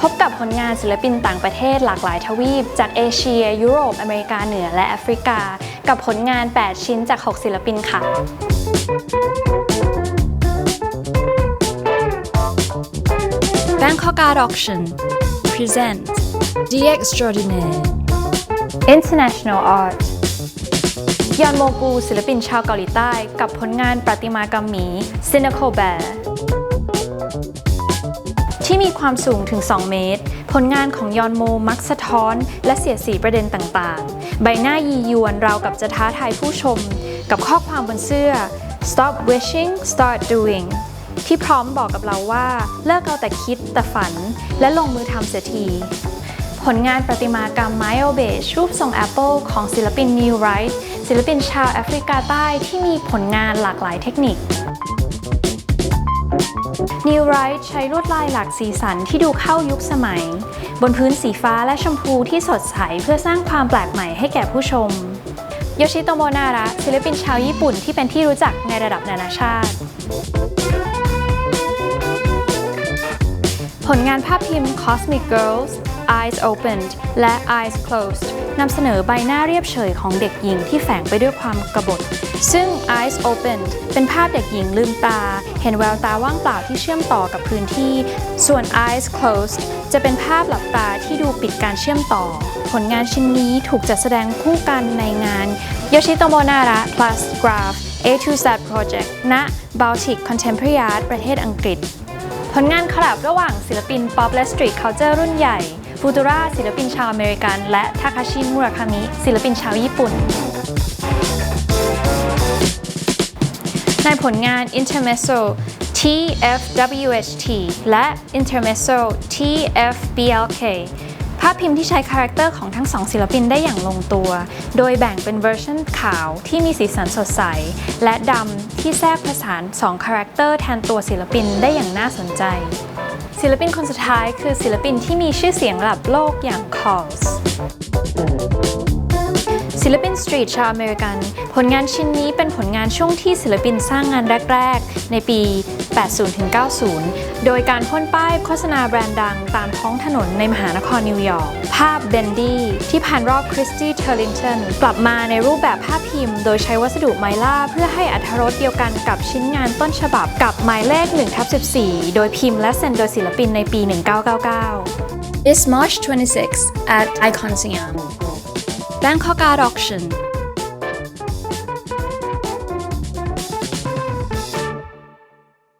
พบกับผลงานศิลปินต่างประเทศหลากหลายทวีป จากเอเชีย ยุโรป อเมริกาเหนือและแอฟริกา กับผลงาน 8 ชิ้นจาก 6 ศิลปินค่ะ Bangkok Art Auction present The Extraordinaire International Art ยอนโมกูศิลปินชาวเกาหลีใต้ กับผลงานประติมากรรมหมี Cynical Bear ที่มีความสูงถึง 2 เมตร ผลงานของยอนโมมักสะท้อน และเสียดสีประเด็นต่างๆ ใบหน้ายียวนราวกับจะท้าทายผู้ชม กับข้อความบนเสื้อ Stop wishing start doing ที่พร้อมบอกกับเราว่า เลิกเอาแต่คิดแต่ฝัน และลงมือทำเสียที ผลงานประติมากรรมไมโอเบชรูปทรงแอปเปิลของศิลปินนิวไรท์ศิลปินชาวแอฟริกาใต้ที่มีผลงานหลากหลายเทคนิค นิวไรท์ใช้ลวดลายหลากสีสันที่ดูเข้ายุคสมัย บนพื้นสีฟ้าและชมพูที่สดใสเพื่อสร้างความแปลกใหม่ให้แก่ผู้ชมโยชิโตโมนาระศิลปินชาวญี่ปุ่นที่เป็นที่รู้จักในระดับนานาชาติ ผลงานภาพพิมพ์ Cosmic Girls Eyes Opened และ Eyes Closed นำเสนอใบหน้าเรียบเฉยของเด็กหญิงที่แฝงไปด้วยความกบฏ ซึ่ง Eyes Opened เป็นภาพเด็กหญิงลืมตา เห็นแววตาว่างเปล่าที่เชื่อมต่อกับพื้นที่ ส่วน Eyes Closed จะเป็นภาพหลับตาที่ดูปิดการเชื่อมต่อ ผลงานชิ้นนี้ถูกจัดแสดงคู่กันในงาน Yoshitomo Nara Plus Graph A to Z Project ณ Baltic Contemporary Art ประเทศอังกฤษ ผลงานคลแลบระหว่างศิลปินป๊อปและสตรีทเคาน์เตอร์รุ่นใหญ่ ฟูตูราศิลปินชาวอเมริกัน และทาคาชิมุราคามิศิลปินชาวญี่ปุ่น ในผลงาน Intermezzo TFWHT และ Intermezzo TFBLK ภาพพิมพ์ที่ใช้คาแรคเตอร์ของทั้งสองศิลปินได้อย่างลงตัว โดยแบ่งเป็นเวอร์ชันขาวที่มีสีสันสดใส และดำที่แทรกผสาน2คาแรคเตอร์แทนตัวศิลปินได้อย่างน่าสนใจ ศิลปินคนสุดท้ายคือศิลปินที่มีชื่อเสียงระดับโลกอย่างคอร์สศิลปินสตรีทชาวอเมริกัน ผลงานชิ้นนี้เป็นผลงานช่วงที่ศิลปินสร้างงานแรก ๆ ในปี 80-90 โดยการพ่นป้ายโฆษณาแบรนด์ดังตามท้องถนนในมหานครนิวยอร์ก ภาพเบนดี้ที่ผ่านรอบคริสตี้เทอร์ลิงตันกลับมาในรูปแบบภาพพิมพ์ โดยใช้วัสดุไมล่า เพื่อให้อัธรสเดียวกันกับชิ้นงานต้นฉบับกับหมายเลข1ทับ14 โดยพิมพ์และเซ็นโดยศิลปินในปี 1999 This March 26 at Icon Siam Bangkok Art Auction